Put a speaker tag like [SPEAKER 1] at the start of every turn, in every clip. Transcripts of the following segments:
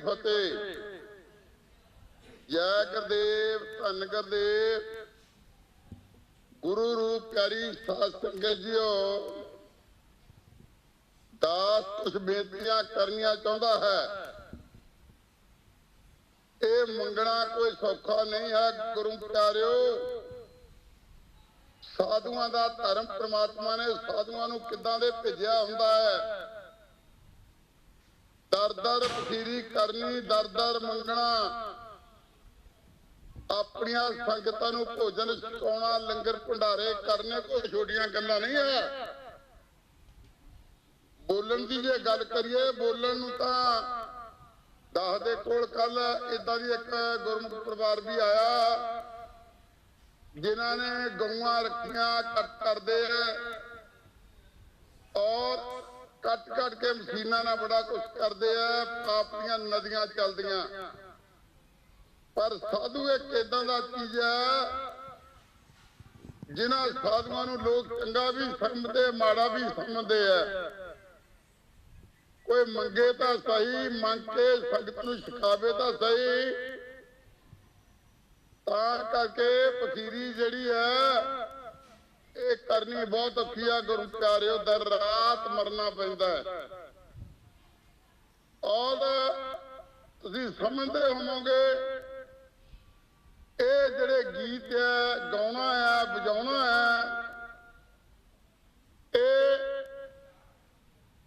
[SPEAKER 1] ਫਤਿਹ। ਜੈ ਗੁਰਦੇਵ ਧੰਨ ਗੁਰਦੇਵ ਗੁਰੂ ਰੂਪ ਪਿਆਰੀ ਸਾਧ ਸੰਗਤ ਜੀਓ, ਦਾਸ ਕੁਝ ਬੇਨਤੀਆਂ ਕਰਨੀਆਂ ਚਾਹੁੰਦਾ ਹੈ। ਇਹ ਮੰਗਣਾ ਕੋਈ ਸੌਖਾ ਨਹੀਂ ਹੈ, ਗੁਰੂ ਪਿਆਰਿਓ। ਸਾਧੂਆਂ ਦਾ ਧਰਮ ਪ੍ਰਮਾਤਮਾ ਨੇ ਸਾਧੂਆਂ ਨੂੰ ਕਿੱਦਾਂ ਦੇ ਭੇਜਿਆ ਹੁੰਦਾ ਹੈ? ਦਰ ਦਰ ਬਖੀਰੀ ਕਰਨੀ ਦਰ ਦਰ ਮੰਗਣਾ। ਆਪਣੀਆਂ ਸੰਗਤਾਂ ਨੂੰ ਭੋਜਨ ਛਕਾਉਣਾ ਲੰਗਰ ਭੰਡਾਰੇ ਕਰਨੇ, ਕੋਈ ਛੋਟੀਆਂ ਗੱਲਾਂ ਨਹੀਂ ਹੈ। ਬੋਲਣ ਦੀ ਜੇ ਗੱਲ ਕਰੀਏ, ਬੋਲਣ ਨੂੰ ਤਾਂ ਦਾਸ ਦੇ ਕੋਲ ਕੱਲ ਇਦਾਂ ਦੀ ਇੱਕ ਗੁਰਮੁਖ ਪਰਿਵਾਰ ਵੀ ਆਇਆ, ਜਿਨ੍ਹਾਂ ਨੇ ਗਊਆਂ ਰੱਖੀਆਂ, ਕੱਟ ਕਰਦੇ। ਔਰ ਕੱਟ ਕੱਟ ਕੇ ਮਸ਼ੀਨਾਂ ਨਾਲ ਬੜਾ ਕੁਝ ਕਰਦੇ ਆ ਆਪਣੀਆਂ ਨਦੀਆਂ ਚੱਲਦੀਆਂ। ਪਰ ਸਾਧੂ ਇੱਕ ਇਦਾਂ ਦਾ ਚੀਜ਼ ਹੈ ਜਿਨ੍ਹਾਂ ਸਾਧੂਆਂ ਨੂੰ ਲੋਕ ਚੰਗਾ ਵੀ ਸਮਝਦੇ, ਮਾੜਾ ਵੀ ਸਮਝਦੇ ਆ। ਕੋਈ ਮੰਗੇ ਤਾਂ ਸਹੀ, ਮੰਗ ਕੇ ਸੰਗਤ ਨੂੰ ਸਿਖਾਵੇ ਤਾਂ ਸਹੀ। ਤਾਂ ਕਰਕੇ ਪਸੀਰੀ ਜਿਹੜੀ ਹੈ ਇਹ ਕਰਨੀ ਬਹੁਤ ਔਖੀ ਆ, ਗੁਰੂ ਪਿਆਰਿਓ ਦਰ ਰਾਤ ਮਰਨਾ ਪੈਂਦਾ ਹੈ। ਔਰ ਤੁਸੀਂ ਸਮਝਦੇ ਹੋਵੋਗੇ, ਇਹ ਜਿਹੜੇ ਗੀਤ ਹੈ ਗਾਉਣਾ ਹੈ ਵਜਾਉਣਾ ਹੈ ਇਹ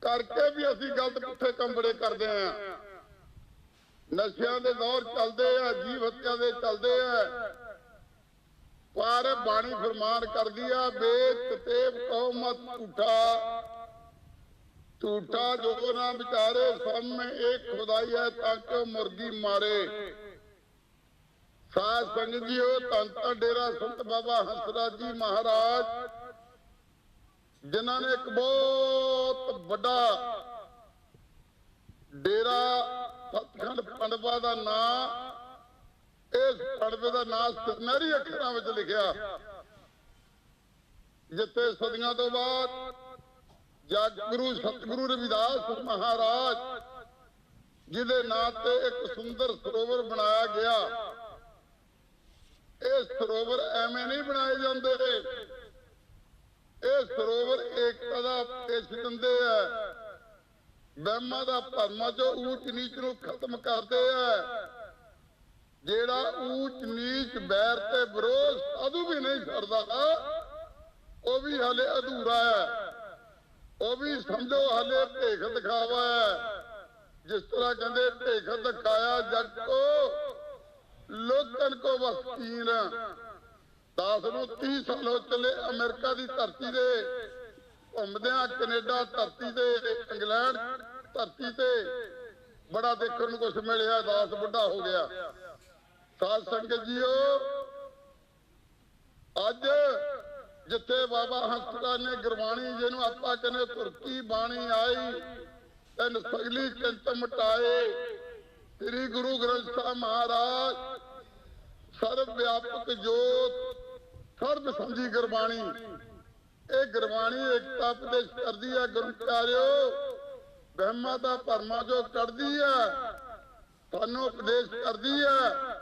[SPEAKER 1] ਕਰਕੇ ਵੀ ਅਸੀਂ ਗਲਤ ਪੁੱਠੇ ਕੰਮ ਬੜੇ ਕਰਦੇ ਆ ਨਸ਼ਿਆਂ ਦੇ ਦੌਰ ਚੱਲਦੇ ਆ, ਜੀਵ ਹੱਤਿਆ ਦੇ ਚੱਲਦੇ ਆ। ਪਰ ਬਾਣੀ ਫਰਮਾਨ ਕਰਦੀ ਆ ਬੇਤਤੇਬ ਕੌਮਤ ਝੂਠਾ। ਝੂਠਾ ਜੋ ਨਾ ਵਿਚਾਰੇ ਸਭ ਮੈਂ ਇੱਕ ਖੁਦਾਈ ਹੈ ਤੱਕ ਮੁਰਗੀ ਮਾਰੇ। ਸਾਧ ਸੰਗਤ ਜੀਓ ਤੰਤਾ ਡੇਰਾ ਸੰਤ ਬਾਬਾ ਹੰਸਰਾਜ ਜੀ ਮਹਾਰਾਜ, ਜਿਨ੍ਹਾਂ ਨੇ ਇੱਕ ਬਹੁਤ ਵੱਡਾ ਡੇਰਾ ਸਤਖੰਡ ਪੰਡਵਾ ਦਾ ਨਾਂ ਇਸ ਪੰਡਵੇ ਦਾ ਨਾਂ ਸੁਨਹਿਰੀ ਅੱਖਰਾਂ ਵਿੱਚ ਲਿਖਿਆ। ਜਿੱਥੇ ਸਦੀਆਂ ਤੋਂ ਬਾਅਦ ਜਗ ਸਤਿਗੁਰੂ ਰਵਿਦਾਸ ਮਹਾਰਾਜ, ਜਿਹਦੇ ਨਾਂ ਤੇ ਇੱਕ ਸੁੰਦਰ ਸਰੋਵਰ ਬਣਾਇਆ ਗਿਆ। ਇਹ ਸਰੋਵਰ ਐਵੇਂ ਨਹੀਂ ਬਣਾਏ ਜਾਂਦੇ। ਇਹ ਸਰੋਵਰ ਏਕਤਾ ਦਾ ਪੇਸ਼ ਦਿੰਦੇ ਆ। ਵਹਿਮਾਂ ਦਾ ਭਰਮਾਂ ਚੋਂ ਊਚ ਨੀਚ ਨੂੰ ਖਤਮ ਕਰਦੇ ਆ। ਜਿਹੜਾ ਊਚ ਨੀਚ ਬੈਰ ਤੇ ਵਿਰੋਧ ਸਾਧੂ ਵੀ ਨਹੀਂ ਛੱਡਦਾ ਉਹ ਵੀ ਹਲੇ ਅਧੂਰਾ ਹੈ ਉਹ ਵੀ ਸਮਝੋ ਹਲੇ ਭੇਖ ਦਿਖਾਵਾ ਹੈ ਜਿਸ ਤਰ੍ਹਾਂ ਕਹਿੰਦੇ ਭੇਖ ਦਿਖਾਇਆ ਜਗ ਕੋ ਲੋਕਨ ਕੋ ਵਸਤੀਨ ਦਾਸ ਨੂੰ 30 ਸਾਲ ਹੋ ਚੱਲੇ ਅਮਰੀਕਾ ਦੀ ਧਰਤੀ ਦੇ ਘੁੰਮਦਿਆਂ ਕੈਨੇਡਾ ਧਰਤੀ ਤੇ ਇੰਗਲੈਂਡ ਧਰਤੀ ਤੇ ਬੜਾ ਦੇਖਣ ਨੂੰ ਕੁਝ ਮਿਲਿਆ ਦਾਸ ਬੁੱਢਾ ਹੋ ਗਿਆ ਸਾਧ ਸੰਗਤ ਜੀਓ, ਅੱਜ ਜਿੱਥੇ ਬਾਬਾ ਹੰਸਰਾ ਨੇ ਗੁਰਬਾਣੀ, ਜਿਹਨੂੰ ਆਪਾਂ ਕਹਿੰਦੇ ਤੁਰਕੀ ਬਾਣੀ ਆਈ, ਤਨ ਸਗਲੀ ਚੰਤ ਮਟਾਏ, ਸ੍ਰੀ ਗੁਰੂ ਗ੍ਰੰਥ ਸਾਹਿਬ ਮਹਾਰਾਜ ਸਰਵ ਵਿਆਪਕ ਜੋਤ, ਸਰਬ ਸਮਝੀ ਗੁਰਬਾਣੀ। ਇਹ ਗੁਰਬਾਣੀ ਏਕਤਾ ਉਪਦੇਸ਼ ਕਰਦੀ ਹੈ ਗੁਰੂ ਪਿਆਰਿਓ, ਬ੍ਰਹਮਾ ਦਾ ਭਰਮਾ ਜੋ ਕੱਢਦੀ ਆ ਤੁਹਾਨੂੰ ਉਪਦੇਸ਼ ਕਰਦੀ ਹੈ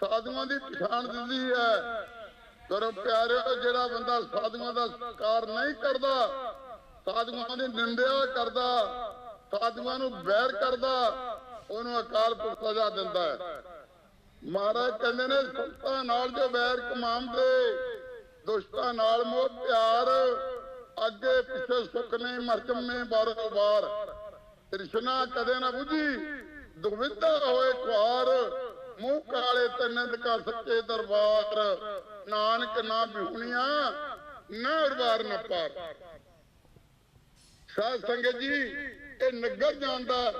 [SPEAKER 1] ਸਾਧੂਆਂ ਦੀ ਪਛਾਣ ਦਿੰਦੀ ਹੈ। ਗੁਰੂ ਪਿਆਰਿਓ ਜਿਹੜਾ ਬੰਦਾ ਸਾਧੂਆਂ ਦਾ ਸਤਿਕਾਰ ਨਹੀਂ ਕਰਦਾ, ਸਾਧੂਆਂ ਦੀ ਨਿੰਦਿਆ ਕਰਦਾ, ਸਾਧੂਆਂ ਨੂੰ ਬੈਰ ਕਰਦਾ, ਉਹਨੂੰ ਅਕਾਲ ਪੁਰਖ ਸਜ਼ਾ ਦਿੰਦਾ ਹੈ। ਮਹਾਰਾਜ ਕਹਿੰਦੇ ਨੇ, ਸੰਤਾਂ ਨਾਲ ਜੋ ਵੈਰ ਕਮਾਉਂਦੇ, ਦੁਸ਼ਟਾਂ ਨਾਲ ਮੋਹ ਪਿਆਰ, ਅੱਗੇ ਪਿੱਛੇ ਸੁੱਖ ਨਹੀਂ, ਮਰਜਮੇ ਬਾਰੋ ਬਾਰ ਤ੍ਰਿਸ਼ਨਾ ਕਦੇ ਨਾ ਬੁਝੀ, ਦੁਵਿਧਾ ਹੋਏ ਖੁਆਰ ਮੂੰਹ ਕਾਲੇ ਤਨੰਦ ਕਾ ਸੱਚੇ ਦਰਬਾਰ। ਨਾਨਕ ਨਾ ਬਿਹੁਣੀਆਂ ਨਾ ਉਰਵਾਰ ਨਾ ਪਾਰ। ਸਾਧ ਸੰਗਤ ਜੀ, ਇਹ ਨਗਰ ਜਾਣਦਾ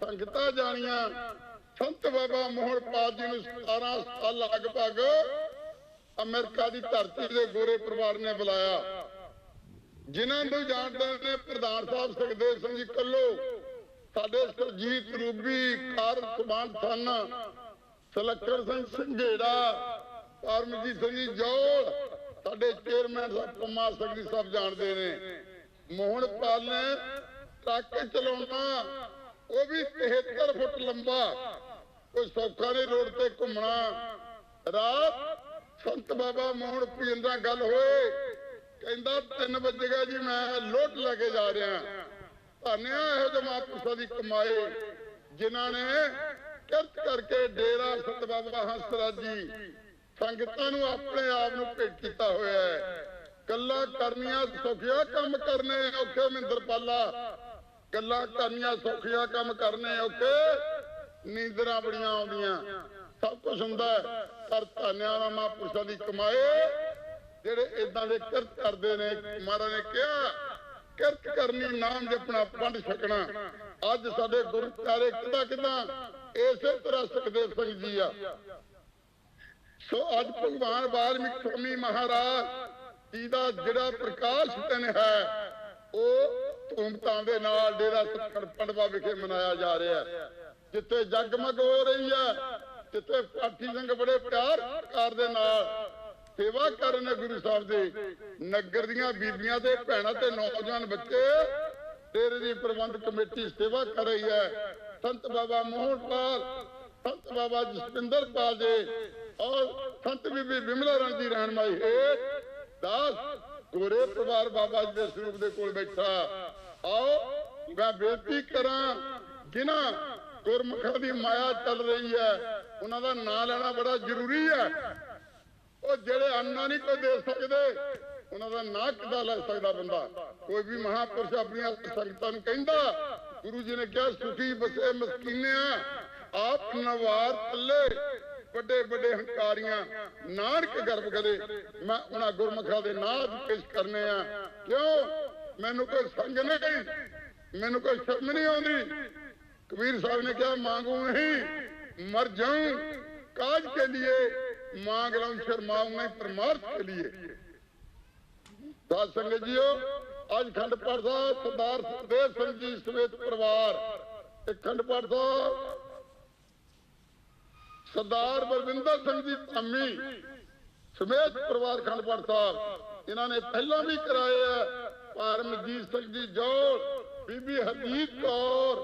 [SPEAKER 1] ਸੰਗਤਾਂ ਜਾਣੀਆਂ। ਸੰਤ ਬਾਬਾ ਮੋਹਨ ਪਾਲ ਜੀ ਨੂੰ 17 ਸਾਲ ਲਗਭਗ ਅਮਰੀਕਾ ਦੀ ਧਰਤੀ ਦੇ ਗੋਰੇ ਪਰਿਵਾਰ ਨੇ ਬੁਲਾਇਆ। ਜਿਨ੍ਹਾਂ ਨੂੰ ਜਾਣਦੇ ਨੇ ਪ੍ਰਧਾਨ ਸਾਹਿਬ ਸੁਖਦੇਵ ਸਿੰਘ ਜੀ ਕੱਲੋ, ਸਾਡੇ ਸਰਜੀਤ ਰੂਬੀ ਕਾਰ ਸੁਬਾਨ ਥਨ ਸਲੱਖਣ ਸਿੰਘ ਸੰਘੇੜਾ ਪਰਮਜੀਤ ਸਿੰਘ ਜੀ ਜੋੜ, ਸਾਡੇ ਚੇਅਰਮੈਨ ਸਾਹਿਬ ਪੰਮਾ ਸਿੰਘ ਜੀ ਜਾਣਦੇ ਨੇ। ਮੋਹਨ ਪਾਲ ਨੇ ਟਰੱਕ ਚਲਾਉਣਾ, ਉਹ ਵੀ 73 ਫੁੱਟ ਲੰਬਾ। ਕੋਈ ਸੌਖਾ ਨਹੀਂ ਰੋਡ ਤੇ ਘੁੰਮਣਾ। ਰਾਤ ਸੰਤ ਬਾਬਾ ਮੋਹਨ ਪੀਰ ਨਾਲ ਗੱਲ ਹੋਏ। ਕਹਿੰਦਾ 3 ਵਜੇ ਗਿਆ ਜੀ, ਮੈਂ ਲੋਟ ਲੈ ਕੇ ਜਾ ਰਿਹਾ। ਧੰਨਿਆ ਇਹੋ ਜਿਹੇ ਮਹਾਂਪੁਰਸ਼ਾਂ ਦੀ ਕਮਾਈ। ਜਿਨ੍ਹਾਂ ਨੇ ਕਿਰਤ ਕਰਕੇ ਡੇਰਾ ਸੰਤ ਬਾਬਾ ਹੰਸਰਾਜ ਸੰਗਤਾਂ ਨੂੰ ਆਪਣੇ ਆਪ ਨੂੰ ਭੇਟ ਕੀਤਾ ਹੋਇਆ ਹੈ। ਗੱਲਾਂ ਕਰਨੀਆਂ ਸੌਖੀਆਂ ਕੰਮ ਕਰਨੇ ਔਖੇ ਮਹਿੰਦਰਪਾਲਾ ਗੱਲਾਂ ਕਰਨੀਆਂ ਸੌਖੀਆਂ ਕੰਮ ਕਰਨੇ ਔਖੇ ਨੀਂਦਰਾਂ ਬੜੀਆਂ ਆਉਂਦੀਆਂ। ਸਭ ਕੁਝ ਹੁੰਦਾ ਪਰ ਧੰਨਿਆ ਦਾ ਮਹਾਂਪੁਰਸ਼ਾਂ ਦੀ ਕਮਾਏ ਜਿਹੜੇ ਇਦਾਂ ਦੇ ਕਿਰਤ ਕਰਦੇ ਨੇ, ਮਹਾਰਾਜ ਨੇ ਕਿਹਾ, ਕਿਰਤ ਕਰਨੀ ਨਾਮ ਜਪਣਾ ਪੰਡ ਛਕਣਾ। ਅੱਜ ਸਾਡੇ ਗੁਰੂ ਪਿਆਰੇ ਕਿਦਾਂ ਕਿਦਾਂ ਇਸੇ ਤਰ੍ਹਾਂ ਸੁਖਦੇਵ ਸਿੰਘ ਆ। ਸੋ ਅੱਜ ਭਗਵਾਨ ਵਾਲਮੀਕ ਸਵਾਮੀ ਮਹਾਰਾਜ ਜੀ ਦਾ ਜਿਹੜਾ ਪ੍ਰਕਾਸ਼ ਦਿਨ ਹੈ, ਉਹ ਧੂਮਧਾਮ ਦੇ ਨਾਲ ਡੇਰਾ ਸੱਚਖੰਡ ਵਿਖੇ ਮਨਾਇਆ ਜਾ ਰਿਹਾ ਹੈ। ਜਿੱਥੇ ਜਗਮਗ ਹੋ ਰਹੀ ਹੈ, ਜਿੱਥੇ ਪਾਠੀ ਸਿੰਘ ਬੜੇ ਪਿਆਰ ਕਾਰ ਦੇ ਨਾਲ ਸੇਵਾ ਕਰ ਰਹੇ ਗੁਰੂ ਸਾਹਿਬ ਦੇ। ਨਗਰ ਦੀਆਂ ਬੀਬੀਆਂ ਤੇ ਭੈਣਾਂ ਤੇ ਨੌਜਵਾਨ ਬੱਚੇ, ਡੇਰੇ ਦੀ ਪ੍ਰਬੰਧ ਕਮੇਟੀ ਸੇਵਾ ਕਰ ਰਹੀ ਹੈ। ਸੰਤ ਬਾਬਾ ਮੋਹਨ ਪਾਲ ਸੰਤ ਬਾਬਾ ਜਸਪਿੰਦਰ ਪਾਲ ਜੀ ਔਰ ਸੰਤ ਬੀਬੀ ਬਿਮਲਾ ਰਾਣੀ ਦੀ ਰਹਿਨਮਾਈ ਹੇਠ ਦਾਸ ਗੋਰੇ ਪਰਿਵਾਰ ਬਾਬਾ ਜੀ ਦੇ ਸਰੂਪ ਦੇ ਕੋਲ ਬੈਠਾ। ਆਓ ਮੈਂ ਬੇਨਤੀ ਕਰਾਂ, ਜਿਨ੍ਹਾਂ ਗੁਰਮੁਖਾਂ ਦੀ ਮਾਇਆ ਚੱਲ ਰਹੀ ਹੈ, ਉਹਨਾਂ ਦਾ ਨਾਂ ਲੈਣਾ ਬੜਾ ਜ਼ਰੂਰੀ ਹੈ। ਉਹ ਜਿਹੜੇ ਅੰਨਾ ਨਹੀਂ ਕੋਈ ਦੇ ਸਕਦੇ, ਉਹਨਾਂ ਦਾ ਨਾਂ ਕਿੱਦਾਂ ਲੈ ਸਕਦਾ ਬੰਦਾ? ਕੋਈ ਵੀ ਮਹਾਪੁਰਸ਼ ਆਪਣੀਆਂ ਸੰਗਤਾਂ ਨੂੰ ਕਹਿੰਦਾ ਗੁਰੂ ਜੀ ਨੇ ਕਿਹਾ, ਸੁਖੀ ਬਸੇ ਮਸਕੀਨਿਆ, ਆਪ ਨਵਾਰ ਪੱਲੇ ਵੱਡੇ ਵੱਡੇ ਹੰਕਾਰੀਆਂ, ਨਾਨਕ ਗਰਭ ਕਰੇ। ਮੈਂ ਉਹਨਾਂ ਗੁਰਮਖਾਂ ਦੇ ਨਾਦ ਪੇਸ਼ ਕਰਨੇ ਆ। ਕਿਉਂ? ਮੈਨੂੰ ਕੋਈ ਸੰਗ ਨਹੀਂ। ਮੈਨੂੰ ਕੋਈ ਸ਼ਰਮ ਨਹੀਂ ਆਉਂਦੀ। ਕਬੀਰ ਸਾਹਿਬ ਨੇ ਕਿਹਾ, ਮੰਗੂ ਨਹੀਂ, ਮਰ ਜਾਉਂ ਕਾਜ ਕੇ ਲਈ ਮੰਗ ਲਉਂ ਸ਼ਰਮਾਉਂ ਨਹੀਂ, ਪਰਮਾਰਥ ਕੇ ਲਈ ਸਾਧ ਸੰਗਤ ਜੀਓ ਅੱਜ ਖੰਡ ਪਾਠ ਸਰਦਾਰ ਸੁਖਦੇਵ ਸਿੰਘ ਜੀ ਸਮੇਤ ਪਰਿਵਾਰ। ਇਹ ਖੰਡ ਪਾਠ ਸਰਦਾਰ ਬਲਵਿੰਦਰ ਸਿੰਘ ਜੀ ਧਾਮੀ ਸਮੇਤ ਪਰਿਵਾਰ ਖੰਡ ਪਾਠ ਸਾਹਿਬ ਇਹਨਾਂ ਨੇ ਪਹਿਲਾਂ ਵੀ ਕਰਾਏ ਆ ਪਰਮਜੀਤ ਸਿੰਘ ਜੀ ਜੋੜ, ਬੀਬੀ ਹਰਜੀਤ ਕੌਰ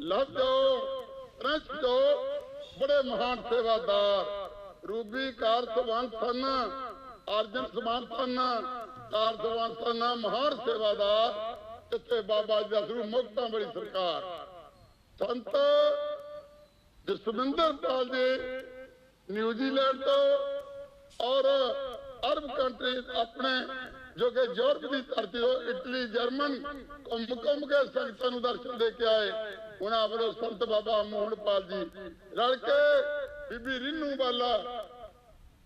[SPEAKER 1] ਲਵਜੋ ਰੰਸ ਜੋ ਬੜੇ ਮਹਾਨ ਸੇਵਾਦਾਰ। ਰੂਬੀ ਕਾਰ ਸਵਾਨ ਸਨ, ਅਰਜਨ ਸਮਾਨ ਸਨ ਕਾਰ ਸਵਾਨ ਸਨ ਮਹਾਨ ਸੇਵਾਦਾਰ ਇੱਥੇ ਬਾਬਾ ਜੀ ਦਾ ਸਰੂ ਮੁਕਤਾਂ ਬੜੀ ਸਰਕਾਰ। ਸੰਤ ਜਸਵਿੰਦਰ ਪਾਲ ਜੀ, ਨਿਊਜ਼ੀਲੈਂਡ ਤੋਂ ਔਰ ਅਰਬ ਕੰਟਰੀ ਆਪਣੇ, ਜੋ ਕਿ ਯੂਰਪ ਦੀ ਧਰਤੀ ਤੋਂ ਇਟਲੀ, ਜਰਮਨ ਘੁੰਮ ਘੁੰਮ ਕੇ ਸੰਗਤਾਂ ਨੂੰ ਦਰਸ਼ਨ ਦੇ ਕੇ ਆਏ। ਉਹਨਾਂ ਵੱਲੋਂ ਸੰਤ ਬਾਬਾ ਮੋਹਨਪਾਲ ਜੀ ਰਲ ਕੇ ਬੀਬੀ ਰਿੰਨੂ ਵਾਲਾ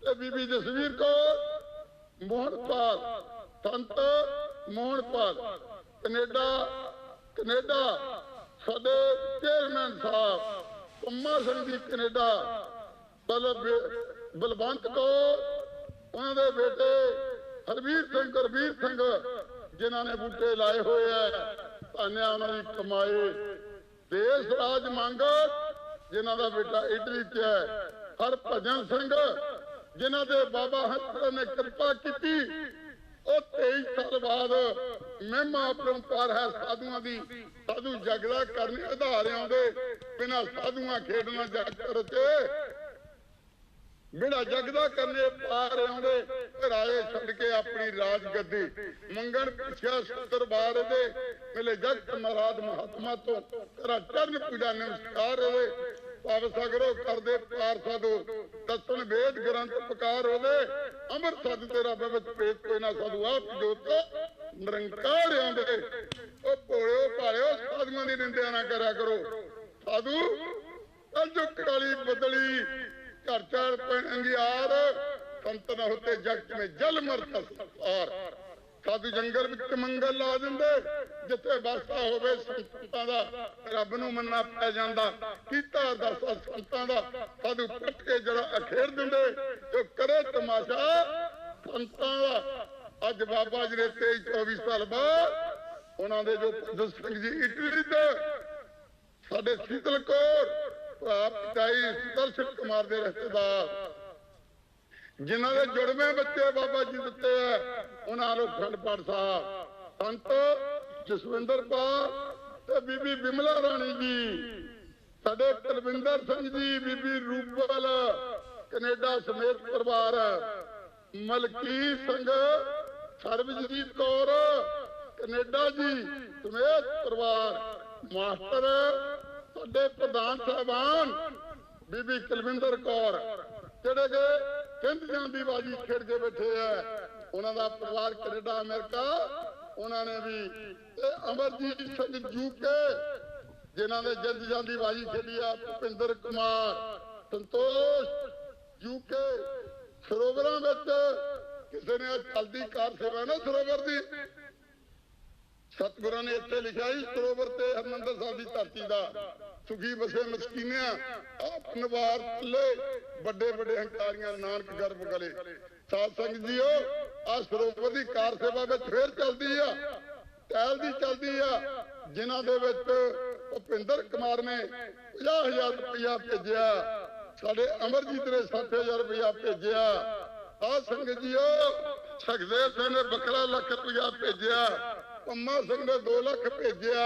[SPEAKER 1] ਤੇ ਬੀਬੀ ਜਸਵੀਰ ਕੌਰ ਮੋਹਨਪਾਲ ਸੰਤ ਮੋਹਨਪਾਲ ਕੈਨੇਡਾ ਕੈਨੇਡਾ, ਸਾਡੇ ਚੇਅਰਮੈਨ ਸਾਹਿਬ, ਪੰਮਾ ਸਿੰਘ ਜੀ ਕੈਨੇਡਾ ਬਲਵੰਤ ਕੌਰ, ਉਹਨਾਂ ਦੇ ਬੇਟੇ ਹਰਵੀਰ ਸਿੰਘ, ਗੁਰਵੀਰ ਸਿੰਘ, ਜਿਨ੍ਹਾਂ ਨੇ ਬੂਟੇ ਲਾਏ ਹੋਏ ਆ, ਧੰਨਿਆ ਉਹਨਾਂ ਦੀ ਕਮਾਏ ਦੇਸ਼ ਰਾਜ ਮੰਗ, ਜਿਨ੍ਹਾਂ ਦਾ ਬੇਟਾ ਇਟਲੀ 'ਚ ਹੈ, ਹਰਭਜਨ ਸਿੰਘ, ਜਿਨ੍ਹਾਂ ਦੇ ਬਾਬਾ ਹੰਸਰ ਨੇ ਕਿਰਪਾ ਕੀਤੀ ਉਹ 23 ਸਾਲ ਬਾਅਦ ਮਹਿਮਾ ਅਪਰੰਪਾਰ ਹੈ ਸਾਧੂਆਂ ਦੀ। ਸਾਧੂ ਜਗਦਾ ਕਰਨੇ ਆਧਾਰ ਆਉਂਦੇ। ਬਿਨਾਂ ਸਾਧੂਆਂ ਖੇਡਣਾ ਜਗ ਰਚੇ ਬਿੜਾ ਜਗਦਾ ਕਰਨੇ ਪਾਰ ਆਉਂਦੇ। ਰਾਏ ਛੱਡ ਕੇ ਆਪਣੀ ਰਾਜ ਗੱਦੀ। ਮੰਗਣ ਪਿਛਿਆ ਸਤਰ ਦੇ। ਮਿਲੇ ਜਗਤ ਮਹਾਰਾਜ ਮਹਾਤਮਾ ਤੋਂ। ਤੇਰਾ ਚਰਨ ਪੂਜਾ ਨਮਸਕਾਰ ਹੋਵੇ। ਪਾਵ ਸਗਰੋ ਕਰਦੇ ਪਾਰ ਸਾਧੂ ਦਸਨ ਵੇਦ ਗ੍ਰੰਥ ਪਕਾਰ ਹੋਵੇ। ਅਮਰ ਸਦ ਤੇਰਾ ਬਵਤ ਪੇਤ ਕੋਈ ਨਾ ਸਾਧੂ। ਆਪ ਜੋਤ ਨਿਰੰਕਾਰ ਆਉਂਦੇ ਉਹ ਭੋਲਿਓ ਭਾਲਿਓ, ਸਾਧੂਆਂ ਦੀ ਨਿੰਦਿਆ ਨਾ ਕਰਿਆ ਕਰੋ। ਸਾਧੂ ਅਜੋ ਕਾਲੀ ਬਦਲੀ। ਘਰ ਚਾਰ ਪੈਣ ਅੰਗਿਆਰ। ਸੰਤ ਹੋਤੇ ਜਗਤ ਮੇ ਜਲ ਮਰਤਾ ਸੰਸਾਰ। ਸਾਧੂ ਜੰਗਲ ਵਿੱਚ ਮੰਗਲ ਲਾ ਦਿੰਦੇ। ਜਿੱਥੇ ਵਰਸਾ ਹੋਵੇ ਸੰਤਾਂ ਦਾ, ਰੱਬ ਨੂੰ ਮੰਨਣਾ ਪੈ ਜਾਂਦਾ। ਕੀਤਾ ਅਰਦਾਸਾ ਸੰਤਾਂ ਦਾ ਸਾਧੂ ਪੱਟ ਕੇ ਜਿਹੜਾ ਅਖੇਰ ਦਿੰਦੇ। ਜੋ ਕਰੇ ਤਮਾਸ਼ਾ, ਸੰਤਾਂ ਦਾ। ਅੱਜ ਬਾਬਾ ਜੀ ਦੇ 23 24 ਸਾਲ ਬਾਅਦ ਉਹਨਾਂ ਦੇ ਜੋ ਸਿੰਘ ਜੀ ਇਟਲੀ ਦੇ ਸਾਡੇ ਸ਼ੀਤਲ ਕੌਰ, ਭਰਾ ਪਿਤਾਈ ਦਰਸ਼ਨ ਕੁਮਾਰ ਦੇ ਰਿਸ਼ਤੇਦਾਰ। ਜਿਨ੍ਹਾਂ ਦੇ ਜੁੜਵੇਂ ਬੱਚੇ ਬਾਬਾ ਜੀ ਦਿੱਤੇ ਆ, ਉਹਨਾਂ ਨੂੰ ਖੰਡ ਸਾਹਿਬ। ਸੰਤ ਜਸਵਿੰਦਰ ਪਾਲ ਤੇ ਬੀਬੀ ਬਿਮਲਾ ਰਾਣੀ ਜੀ। ਸਾਡੇ ਕੁਲਵਿੰਦਰ ਸਿੰਘ ਜੀ, ਬੀਬੀ ਰੂਪਲ, ਕੈਨੇਡਾ ਸਮੇਤ ਪਰਿਵਾਰ। ਮਲਕੀ ਸਿੰਘ, ਸਰਬਜੀਤ ਕੌਰ, ਕੈਨੇਡਾ ਜੀ ਸਮੇਤ ਪਰਿਵਾਰ। ਮਾਸਟਰ, ਸਾਡੇ ਪ੍ਰਧਾਨ ਸਾਹਿਬਾਨ, ਬੀਬੀ ਕੁਲਵਿੰਦਰ ਕੌਰ। ਜਿਹੜੇ ਕਿ ਕਹਿੰਦ ਜਾਂਦੀ ਬਾਜੀ ਖੇਡ ਕੇ ਬੈਠੇ ਆ, ਉਹਨਾਂ ਦਾ ਪਰਿਵਾਰ ਕੈਨੇਡਾ, ਅਮਰੀਕਾ, ਉਹਨਾਂ ਨੇ ਵੀ ਤੇ ਅਮਰਜੀਤ ਸਿੰਘ ਜੂਕੇ ਜਿਨ੍ਹਾਂ ਨੇ ਜਿੰਦ ਜਾਂਦੀ ਬਾਜੀ ਖੇਡੀ ਆ, ਭੁਪਿੰਦਰ ਕੁਮਾਰ, ਸੰਤੋਸ਼ ਯੂਕੇ ਸਰੋਵਰਾਂ ਵਿੱਚ ਕਿਸੇ ਨੇ ਅੱਜ ਚਲਦੀ ਕਾਰ ਸੇਵਾ ਨਾ ਸਰੋਵਰ ਦੀ। ਸਤਿਗੁਰਾਂ ਨੇ ਇੱਥੇ ਲਿਖਿਆ ਸੀ ਸਰੋਵਰ ਤੇ ਹਰਮੰਦਰ ਸਾਹਿਬ ਦੀ ਧਰਤੀ ਦਾ। ਸੁਖੀ ਵਸੇ ਮਸਕੀਨਿਆਂ ਆਪ ਥੱਲੇ ਵੱਡੇ ਵੱਡੇ ਹੰਕਾਰੀਆਂ, ਨਾਨਕ ਗਰਭ ਗਲੇ। ਸਾਧ ਸੰਗਤ ਜੀਓ ਆ ਸਰੋਵਰ ਦੀ ਕਾਰ ਸੇਵਾ ਵਿੱਚ ਫੇਰ ਚੱਲਦੀ ਆ, ਟਹਿਲ ਦੀ ਚੱਲਦੀ ਆ, ਜਿਨ੍ਹਾਂ ਦੇ ਵਿੱਚ ਭੁਪਿੰਦਰ ਕੁਮਾਰ ਨੇ 50000 ਰੁਪਇਆ ਭੇਜਿਆ, ਸਾਡੇ ਅਮਰਜੀਤ ਨੇ 60000 ਰੁਪਇਆ ਭੇਜਿਆ। ਆ ਸੰਗਤ ਜੀਓ ਸੁਖਦੇਵ ਸਿੰਘ ਨੇ ਬੱਕਰਾ ਲੱਖ ਰੁਪਇਆ ਭੇਜਿਆ। ਪੰਮਾ ਸਿੰਘ ਨੇ 2 ਲੱਖ ਭੇਜਿਆ।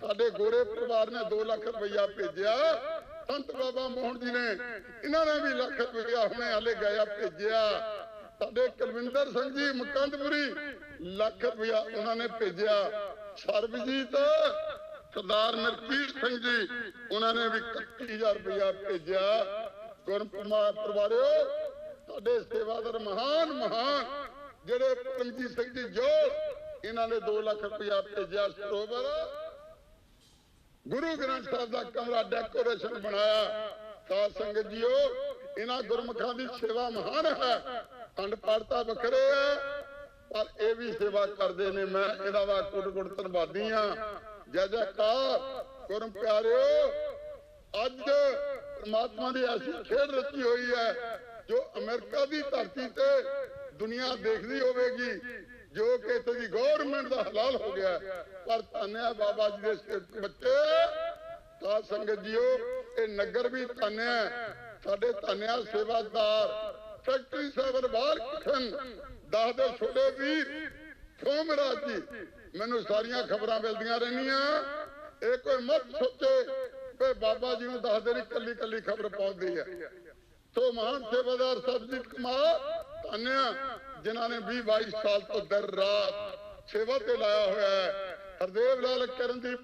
[SPEAKER 1] ਸਾਡੇ ਗੋਰੇ ਪਰਿਵਾਰ ਨੇ 2 ਲੱਖ ਰੁਪਇਆ ਭੇਜਿਆ। ਸੰਤ ਬਾਬਾ ਮੋਹਨ ਜੀ ਨੇ ਇਹਨਾਂ ਨੇ ਵੀ ਲੱਖ ਰੁਪਇਆ ਹੁਣੇ ਹਾਲੇ ਗਿਆ ਭੇਜਿਆ। ਸਾਡੇ ਕੁਲਵਿੰਦਰ ਸਿੰਘ ਜੀ, ਮੁਕੰਦਪੁਰੀ, ਲੱਖ ਰੁਪਇਆ ਉਹਨਾਂ ਨੇ ਭੇਜਿਆ। ਸਰਬਜੀਤ, ਸਰਦਾਰ ਮਰਪੀਤ ਸਿੰਘ ਜੀ, ਉਹਨਾਂ ਨੇ ਵੀ 31000 ਰੁਪਇਆ ਭੇਜਿਆ। ਗੁਰਪ੍ਰਮਾ ਪਰਿਵਾਰਿਓ ਸਾਡੇ ਸੇਵਾਦਾਰ ਮਹਾਨ ਮਹਾਨ ਜਿਹੜੇ ਪਰਮਜੀਤ ਸਿੰਘ ਜੀ ਜੋ ਇਹਨਾਂ ਨੇ 2 ਲੱਖ ਰੁਪਇਆ ਭੇਜਿਆ ਸਰੋਵਰ। ਗੁਰੂ ਗ੍ਰੰਥ ਸਾਹਿਬ ਦਾ ਕਮਰਾ ਡੈਕੋਰੇਸ਼ਨ ਬਣਾਇਆ। ਸਾਧ ਸੰਗਤ ਜੀਓ ਇਹਨਾਂ ਗੁਰਮੁਖਾਂ ਦੀ ਸੇਵਾ ਮਹਾਨ ਹੈ। ਖੰਡ ਪਾੜਤਾ ਵੱਖਰੇ ਹੈ, ਪਰ ਇਹ ਵੀ ਸੇਵਾ ਕਰਦੇ ਨੇ ਮੈਂ, ਇਹਨਾਂ ਦਾ ਕੁੱਟ ਕੁੱਟ ਧੰਨਵਾਦੀ ਆ ਜੈ ਜੈਕਾਰ ਗੁਰਮ ਪਿਆਰਿਓ, ਅੱਜ ਪ੍ਰਮਾਤਮਾ ਦੀ ਐਸੀ ਖੇਡ ਰਚੀ ਹੋਈ ਹੈ, ਜੋ ਅਮਰੀਕਾ ਦੀ ਧਰਤੀ ਤੇ ਦੁਨੀਆ ਦੇਖਦੀ ਹੋਵੇਗੀ। ਜੋ ਕਿ ਇੱਥੇ ਦੀ ਗਵਰਨਮੈਂਟ ਦਾ ਹਲਾਲ ਹੋ ਗਿਆ। ਪਰ ਧੰਨਿਆ ਬਾਬਾ ਜੀ ਦੇ ਸਿਰ ਬੱਚੇ। ਸਾਧ ਸੰਗਤ ਜੀਓ, ਇਹ ਨਗਰ ਵੀ ਧੰਨਿਆ ਸਾਡੇ ਧੰਨਿਆ ਸੇਵਾਦਾਰ, ਫੈਕਟਰੀ ਸਾਹਿਬ ਕਿਸ਼ਨ ਦਸ ਦੇ ਛੋਟੇ ਵੀਰ, ਸੋਮਰਾਜ ਜੀ, ਮੈਨੂੰ ਸਾਰੀਆਂ ਖਬਰਾਂ ਮਿਲਦੀਆਂ ਰਹਿੰਦੀਆਂ। ਇਹ ਕੋਈ ਮਤ ਸੋਚੇ ਕਿ ਬਾਬਾ ਜੀ ਨੂੰ ਦੱਸਦੇ ਦੇਣੀ ਕੱਲੀ ਕੱਲੀ ਖਬਰ ਪਹੁੰਚਦੀ ਹੈ। ਸੋ ਮਹਾਨ ਸੇਵਾਦਾਰ ਸਰਜੀਤ ਕੁਮਾਰ, ਧੰਨਿਆ। ਜਿਨ੍ਹਾਂ ਨੇ 20 22 ਸਾਲ ਤੋਂ ਦਰ ਰਾਤ ਸੇਵਾ ਤੇ ਲਾਇਆ ਹੋਇਆ ਹੈ, ਹਰਦੇਵ ਲਾਲ ਕਰਨਦੀਪ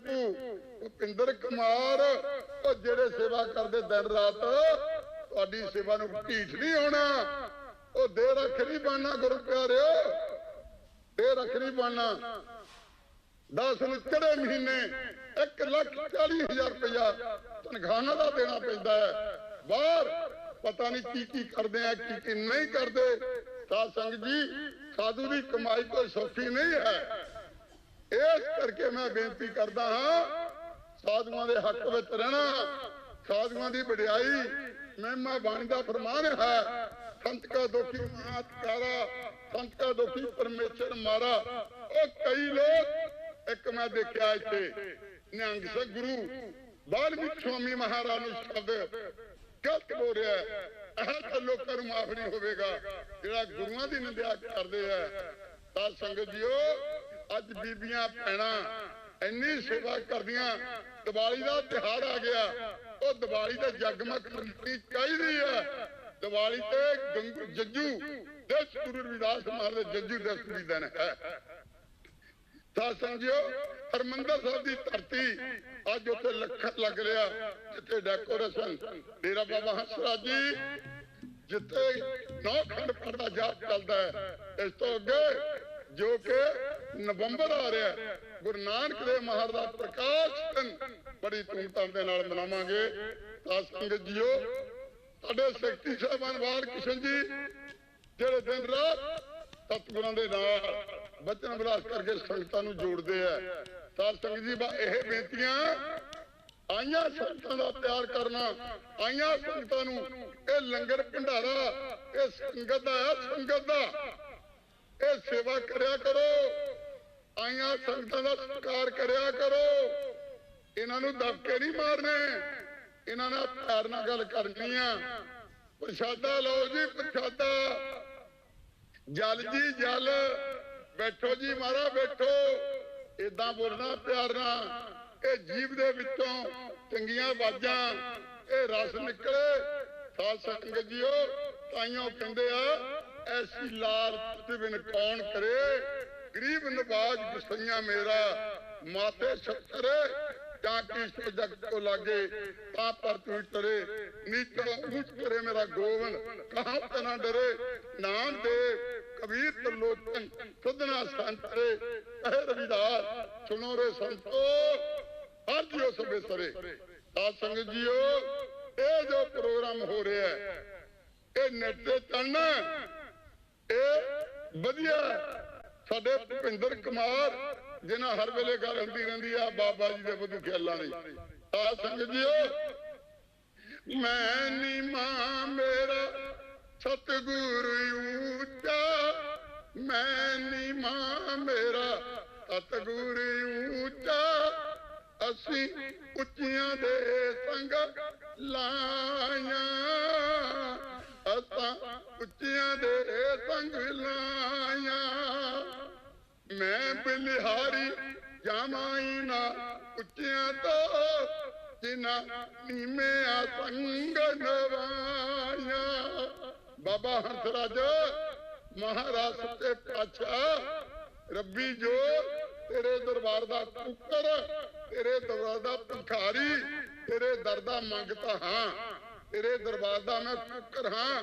[SPEAKER 1] ਭੁਪਿੰਦਰ ਕੁਮਾਰ, ਉਹ ਜਿਹੜੇ ਸੇਵਾ ਕਰਦੇ ਦਿਨ ਰਾਤ, ਤੁਹਾਡੀ ਸੇਵਾ ਨੂੰ ਢੀਠ ਨਹੀਂ ਹੋਣਾ। ਉਹ ਦੇ ਰੱਖ ਨਹੀਂ ਬਣਨਾ, ਗੁਰੂ ਪਿਆਰਿਓ ਦੇ ਰੱਖ ਨਹੀਂ ਬਣਨਾ। 10 ਨੂੰ ਚੜੇ ਮਹੀਨੇ 1 ਲੱਖ 40 ਹਜ਼ਾਰ ਰੁਪਇਆ ਤਨਖਾਹਾਂ ਦਾ ਦੇਣਾ ਪੈਂਦਾ ਹੈ। ਬਾਹਰ ਪਤਾ ਨਹੀਂ ਕੀ ਕੀ ਕਰਦੇ ਆ, ਕੀ ਕੀ ਨਹੀਂ ਕਰਦੇ। ਸਾਧ ਸੰਗਤ ਜੀ, ਸਾਧੂ ਦੀ ਕਮਾਈ ਕੋਈ ਸੌਖੀ ਨਹੀਂ ਹੈ। ਇਸ ਕਰਕੇ ਮੈਂ ਬੇਨਤੀ ਕਰਦਾ ਹਾਂ, ਸਾਧੂਆਂ ਦੇ ਹੱਕ ਵਿੱਚ ਰਹਿਣਾ, ਸਾਧੂਆਂ ਦੀ ਵਡਿਆਈ ਮਹਿਮਾ ਬਾਣੀ ਦਾ ਫਰਮਾਨ ਹੈ। ਸੰਤ ਕਾ ਦੁਖੀ ਮਾਤ ਕਾਰਾ ਸੰਤ ਕਾ ਦੁਖੀ ਪਰਮੇਸ਼ਰ ਮਾਰਾ। ਉਹ ਕਈ ਲੋਕ, ਇੱਕ ਮੈਂ ਦੇਖਿਆ ਇੱਥੇ, ਨਿਹੰਗ ਸਿੰਘ ਗੁਰੂ, ਬਾਲਮੀਕ ਸਵਾਮੀ ਮਹਾਰਾਜ ਨੂੰ ਸ਼ਬਦ ਗਲਤ ਬੋਲ ਰਿਹਾ ਇਹ ਲੋਕਾਂ ਨੂੰ ਮਾਫ ਨਹੀਂ ਹੋਵੇਗਾ। ਜਿਹੜਾ ਗੁਰੂਆਂ ਦੀ ਨਿੰਦਿਆ ਕਰਦੇ ਆ, ਤਾਂ ਸੰਗਤ ਜੀਓ, ਅੱਜ ਬੀਬੀਆਂ, ਭੈਣਾਂ ਇੰਨੀ ਸੇਵਾ ਕਰਦੀਆਂ, ਦੀਵਾਲੀ ਦਾ ਤਿਹਾਰ ਆ ਗਿਆ। ਉਹ ਦੀਵਾਲੀ ਦਾ ਜਗਮਗ ਕਰਨੀ ਚਾਹੀਦੀ ਹੈ ਦੀਵਾਲੀ ਤੇ ਜੱਜੂ ਦੇਸ਼ ਗੁਰੂ ਰਵਿਦਾਸ ਮਹਾਰਾਜ ਦੇ ਜੱਜੂ ਦਸ ਦਿਨ ਹੈ। ਸਾਧ ਸੰਗਿਓ ਹਰਮੰਦਰ ਸਾਹਿਬ ਦੀ ਧਰਤੀ ਅੱਜ ਉੱਥੇ ਲੱਖਾਂ ਲੱਗ ਰਿਹਾ, ਜਿੱਥੇ ਡੈਕੋਰੇਸ਼ਨ ਡੇਰਾ ਬਾਬਾ ਹੰਸਰਾਜ ਜੀ, ਜਿੱਥੇ ਨੌ ਖੰਡ ਪਾਠ ਜਾਪ ਚੱਲਦਾ ਹੈ। ਇਸ ਤੋਂ ਅੱਗੇ ਜੋ ਕਿ ਨਵੰਬਰ ਆ ਰਿਹਾ ਗੁਰੂ ਨਾਨਕ ਦੇਵ ਮਹਾਰਾਜ ਦਾ ਪ੍ਰਕਾਸ਼ ਦਿਨ ਬੜੀ ਧੂਮਧਾਮ ਦੇ ਨਾਲ ਮਨਾਵਾਂਗੇ। ਸਾਧ ਸੰਗਤ ਜੀਓ, ਸਾਡੇ ਸੈਕਟਰੀ ਸਾਹਿਬਾਨ ਬਾਲ ਕਿਸ਼ਨ ਜੀ, ਜਿਹੜੇ ਦਿਨ ਰਾਤ ਸਤਿਗੁਰਾਂ ਦੇ ਨਾਲ ਬਚਨ ਵਿਲਾਸ ਕਰਕੇ ਸੰਗਤਾਂ ਨੂੰ ਜੋੜਦੇ ਆ। ਸਾਧ ਸੰਗਤ ਜੀ ਬਾ ਇਹ ਬੇਨਤੀਆਂ, ਆਈਆਂ ਸੰਗਤਾਂ ਦਾ ਪਿਆਰ ਕਰਨਾ, ਆਈਆਂ ਸੰਗਤਾਂ ਨੂੰ ਇਹ ਲੰਗਰ ਭੰਡਾਰਾ, ਇਹ ਸੰਗਤ ਦਾ ਹੈ ਸੰਗਤ ਦਾ, ਇਹ ਸੇਵਾ ਕਰਿਆ ਕਰੋ। ਆਈਆਂ ਸੰਗਤਾਂ ਦਾ ਸਤਿਕਾਰ ਕਰਿਆ ਕਰੋ। ਇਹਨਾਂ ਨੂੰ ਦਬਕੇ ਨਹੀਂ ਮਾਰਨੇ। ਇਹਨਾਂ ਨਾਲ ਪਿਆਰ ਨਾਲ ਗੱਲ ਕਰਨੀ ਆ। ਪ੍ਰਸ਼ਾਦਾ ਲਓ ਜੀ, ਪ੍ਰਸ਼ਾਦਾ। ਜਲ ਜੀ, ਜਲ। ਬੈਠੋ ਜੀ ਮਾਰਾ ਬੈਠੋ। ਇਦਾਂ ਬੋਲਣਾ ਪਿਆਰ ਨਾਲ ਇਹ ਜੀਵ ਦੇ ਵਿੱਚੋਂ ਚੰਗੀਆਂ ਬਾਜਾਂ ਇਹ ਰਸ ਨਿਕਲੇ। ਸਾਧ ਸੰਗਤ ਜੀਓ, ਤਾਈਓ ਕਹਿੰਦੇ ਆ, ਐਸੀ ਲਾਲ ਤੇ ਕੌਣ ਕਰੇ? ਗਰੀਬ ਨਵਾਜ ਗੁਸਈਆ ਮੇਰਾ, ਮਾਤੇ ਸ਼ੱਕਰ ਜਾਂ ਕੀ ਜਗਤ ਕੋ ਲਾਗੇ ਤਾਂ ਪਰ ਤੂੰ ਤਰੇ ਨੀਚੋ ਉੱਚ ਕਰੇ ਮੇਰਾ ਗੋਵਨ, ਕਹਾਂ ਤਨਾ ਡਰੇ, ਨਾਮ ਦੇ ਕਬੀਰ ਤਲੋਚਨ ਸੁਧਨਾ ਸੰਤਰੇ, ਕਹੇ ਰਵਿਦਾਸ, ਸੁਣੋ ਰੇ ਸੰਤੋ, ਹਰ ਜਿਉ ਸਭੇ ਸਰੇ। ਸਾਧ ਸੰਗਤ ਜੀਓ, ਇਹ ਜੋ ਪ੍ਰੋਗਰਾਮ ਹੋ ਰਿਹਾ ਹੈ, ਇਹ ਨੈਟ ਤੇ ਚੱਲਣਾ ਇਹ ਵਧੀਆ ਸਾਡੇ ਭੁਪਿੰਦਰ ਕੁਮਾਰ ਜਿਨ੍ਹਾਂ ਹਰ ਵੇਲੇ ਗੱਲ ਹੁੰਦੀ ਰਹਿੰਦੀ ਆ, ਬਾਬਾ ਜੀ ਦੇ ਬੁੱਧੂ ਖਿਆਲਾਂ ਦੀ। ਸਾਧ ਸੰਗਤ ਜੀਓ, ਮੈਂ ਨੀ ਮਾਂ ਮੇਰਾ ਸਤਿਗੁਰ ਉੱਚਾ। ਮੈਂ ਨੀ ਮਾਂ ਮੇਰਾ ਸਤਿਗੁਰ ਉੱਚਾ। ਅਸੀਂ ਉੱਚੀਆਂ ਦੇ ਸੰਗ ਲਾਇਆ ਅਸਾਂ ਉੱਚੀਆਂ ਦੇ ਸੰਗ ਲਾਇਆ ਮੈਂ ਬਲਿਹਾਰੀ ਜਾਮਾਈ ਨਾ ਉੱਚਿਆਂ ਤੋਂ ਜਿਨਾ ਨੀਮਿਆ ਸੰਗ ਨਵਾਇਆ ਬਾਬਾ ਹੰਸਰਾਜ ਮਹਾਰਾਜ ਸੱਚੇ ਪਾਤਸ਼ਾਹ, ਰੱਬੀ ਜੋ ਤੇਰੇ ਦਰਬਾਰ ਦਾ ਕੁੱਕਰ ਤੇਰੇ ਦਰਬਾਰ ਦਾ ਭਿਖਾਰੀ ਤੇਰੇ ਦਰ ਦਾ ਮੰਗਤਾ ਹਾਂ, ਤੇਰੇ ਦਰਬਾਰ ਦਾ ਮੈਂ ਕੁੱਕਰ ਹਾਂ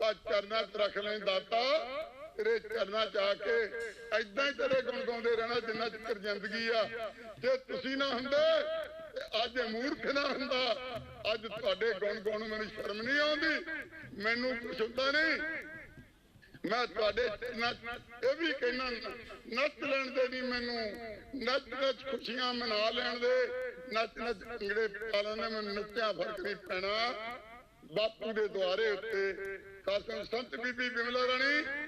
[SPEAKER 1] ਪਾ ਚਰਨਾਂ 'ਚ ਰੱਖ ਲੈ ਦਾਤਾ ਤੇਰੇ ਚਰਨਾਂ 'ਚ ਆ ਕੇ ਐਦਾਂ ਹੀ ਤੇਰੇ ਗੁਣ ਗਾਉਂਦੇ ਰਹਿਣਾ ਜਿੰਨਾ ਚਿਰ ਜ਼ਿੰਦਗੀ ਆ। ਜੇ ਤੁਸੀਂ ਨਾ ਹੁੰਦੇ ਅੱਜ ਇਹ ਮੂਰਖ ਨਾ ਹੁੰਦਾ। ਅੱਜ ਤੁਹਾਡੇ ਗੁਣ ਗਾਉਣ ਮੈਨੂੰ ਸ਼ਰਮ ਨਹੀਂ ਆਉਂਦੀ, ਮੈਨੂੰ ਕੁਛ ਹੁੰਦਾ ਨਹੀਂ। ਮੈਂ ਤੁਹਾਡੇ ਇਹ ਵੀ ਕਹਿਣਾ, ਨੱਚ ਲੈਣ ਦੇ ਨਹੀਂ ਮੈਨੂੰ, ਨੱਚ ਨੱਚ ਖੁਸ਼ੀਆਂ ਮਨਾ ਲੈਣ ਦੇ। ਨੱਚ ਨੱਚ ਅੰਗੜੇ ਪਾ ਲੈਣੇ ਮੈਨੂੰ ਨੱਚਿਆ ਫ਼ਰਕ ਨਹੀਂ ਪੈਣਾ। ਬਾਪੂ ਦੇ ਦੁਆਰੇ ਉੱਤੇ ਕਾਸਮ ਸੰਤ ਬੀਬੀ ਬਿਮਲਾ ਰਾਣੀ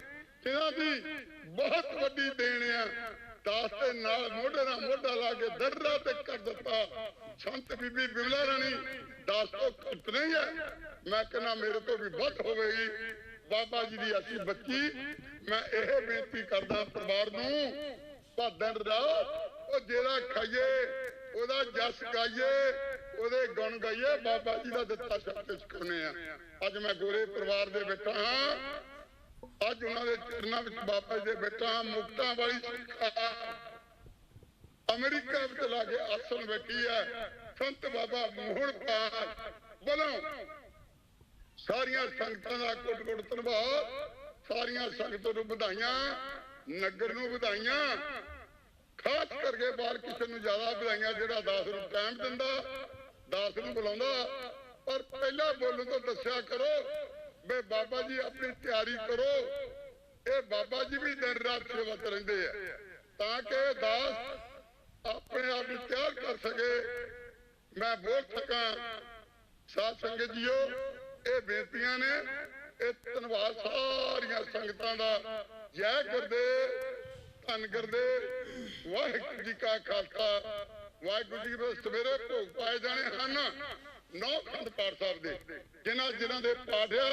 [SPEAKER 1] ਇਹਨਾਂ ਦੀ ਬਹੁਤ ਵੱਡੀ ਦੇਣ ਆ। ਦਾਸ ਦੇ ਨਾਲ ਮੋਢੇ ਨਾਲ ਮੋਢਾ ਲਾ ਕੇ ਦਰਰਾ ਤੇ ਕਰ ਦਿੱਤਾ। ਸੰਤ ਬੀਬੀ ਬਿਮਲਾ ਰਾਣੀ, ਦਾਸ ਤੋਂ ਘੱਟ ਨਹੀਂ ਹੈ ਮੈਂ ਕਹਿੰਦਾ, ਮੇਰੇ ਤੋਂ ਵੀ ਵੱਧ ਹੋਵੇਗੀ। ਬਾਬਾ ਜੀ ਦੀ ਅਸੀਂ ਬੱਚੀ, ਮੈਂ ਇਹ ਬੇਨਤੀ ਕਰਦਾ ਪਰਿਵਾਰ ਨੂੰ ਭਾਦਨ ਰਾਤ ਉਹ ਜਿਹੜਾ ਖਾਈਏ, ਉਹਦਾ ਜਸ ਗਾਈਏ, ਉਹਦੇ ਗੁਣ ਗਾਈਏ, ਬਾਬਾ ਜੀ ਦਾ ਦਿੱਤਾ ਸ਼ਬਦ ਸਿਖਾਉਨੇ ਆ। ਅੱਜ ਮੈਂ ਗੋਰੇ ਪਰਿਵਾਰ ਦੇ ਬੈਠਾ ਹਾਂ। ਅੱਜ ਉਹਨਾਂ ਦੇ ਚਰਨਾਂ ਵਿੱਚ ਬਾਬਾ ਦੇ ਬੈਠਾ ਮੁਕਤਾਂ ਵਾਲੀ ਸਿੱਖਾ। ਅਮਰੀਕਾ ਵਿੱਚ ਲਾ ਕੇ ਆਸਣ ਬੈਠੀ ਹੈ? ਸੰਤ ਬਾਬਾ ਮੋਹਣ ਪਾਲ ਵੱਲੋਂ ਸਾਰੀਆਂ ਸੰਗਤਾਂ ਦਾ ਕੋਟ ਕੋਟ ਧੰਨਵਾਦ। ਸਾਰੀਆਂ ਸੰਗਤਾਂ ਨੂੰ ਵਧਾਈਆਂ, ਨਗਰ ਨੂੰ ਵਧਾਈਆਂ। ਖਾਸ ਕਰਕੇ ਬਾਹਰ ਕਿਸੇ ਨੂੰ ਜ਼ਿਆਦਾ ਵਧਾਈਆਂ ਜਿਹੜਾ ਦਾਸ ਨੂੰ ਟਾਈਮ ਦਿੰਦਾ ਦਾਸ ਨੂੰ ਬੁਲਾਉਂਦਾ। ਪਰ ਪਹਿਲਾਂ ਬੋਲਣ ਤੋਂ ਦੱਸਿਆ ਕਰੋ ਬੇ ਬਾਬਾ ਜੀ, ਆਪਣੀ ਤਿਆਰੀ ਕਰੋ। ਇਹ ਬਾਬਾ ਜੀ ਵੀ ਦਿਨ ਰਾਤ ਸੇਵਾ ਰਹਿੰਦੇ ਆ। ਤਾਂ ਕਿ ਦਾਸ ਆਪਣੇ ਆਪ ਨੂੰ ਤਿਆਰ ਕਰ ਸਕੇ। ਮੈਂ ਬੋਲ ਸਕਾਂ ਸਾਧ ਸੰਗਤ ਜੀਓ, ਇਹ ਬੇਨਤੀਆਂ ਨੇ, ਇਹ ਧੰਨਵਾਦ ਸਾਰੀਆਂ ਸੰਗਤਾਂ ਦਾ। ਜੈ ਕਰਦੇ ਧੰਨ ਕਰਦੇ ਵਾਹਿਗੁਰੂ ਜੀ ਕਾ ਖਾਲਸਾ। ਵਾਹਿਗੁਰੂ ਜੀ ਦੇ ਸਵੇਰੇ ਭੋਗ ਪਾਏ ਜਾਣੇ ਹਨ। ਨੌ ਖੰਡ ਸਾਹਿਬ ਦੇ ਜਿਨ੍ਹਾਂ ਜਿਨ੍ਹਾਂ ਦੇ ਪਾਠਿਆ,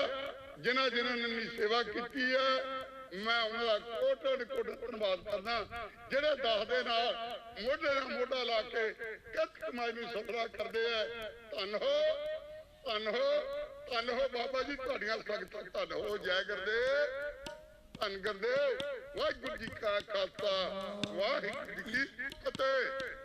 [SPEAKER 1] ਜਿਨ੍ਹਾਂ ਜਿਨ੍ਹਾਂ ਨੇ ਸੇਵਾ ਕੀਤੀ ਹੈ ਮੈਂ ਉਹਨਾਂ ਦਾ ਕੋਟਨ ਕੋਟ ਧੰਨਵਾਦ ਕਰਦਾ। ਜਿਹੜੇ ਦਾਸ ਦੇ ਨਾਲ ਮੋਢੇ ਨਾਲ ਮੋਢਾ ਲਾ ਕੇ ਕਿਤ ਕਮਾਈ ਨੂੰ ਸਫਲਾ ਕਰਦੇ ਆ, ਧੰਨ ਹੋ ਧੰਨ ਹੋ ਧੰਨ ਹੋ ਬਾਬਾ ਜੀ, ਤੁਹਾਡੀਆਂ ਸੰਗਤਾਂ ਧੰਨ ਹੋ। ਜੈ ਕਰਦੇ ਧੰਨ ਕਰਦੇ ਵਾਹਿਗੁਰੂ ਜੀ ਕਾ ਖਾਲਸਾ, ਵਾਹਿਗੁਰੂ ਜੀ ਕੀ ਫਤਿਹ।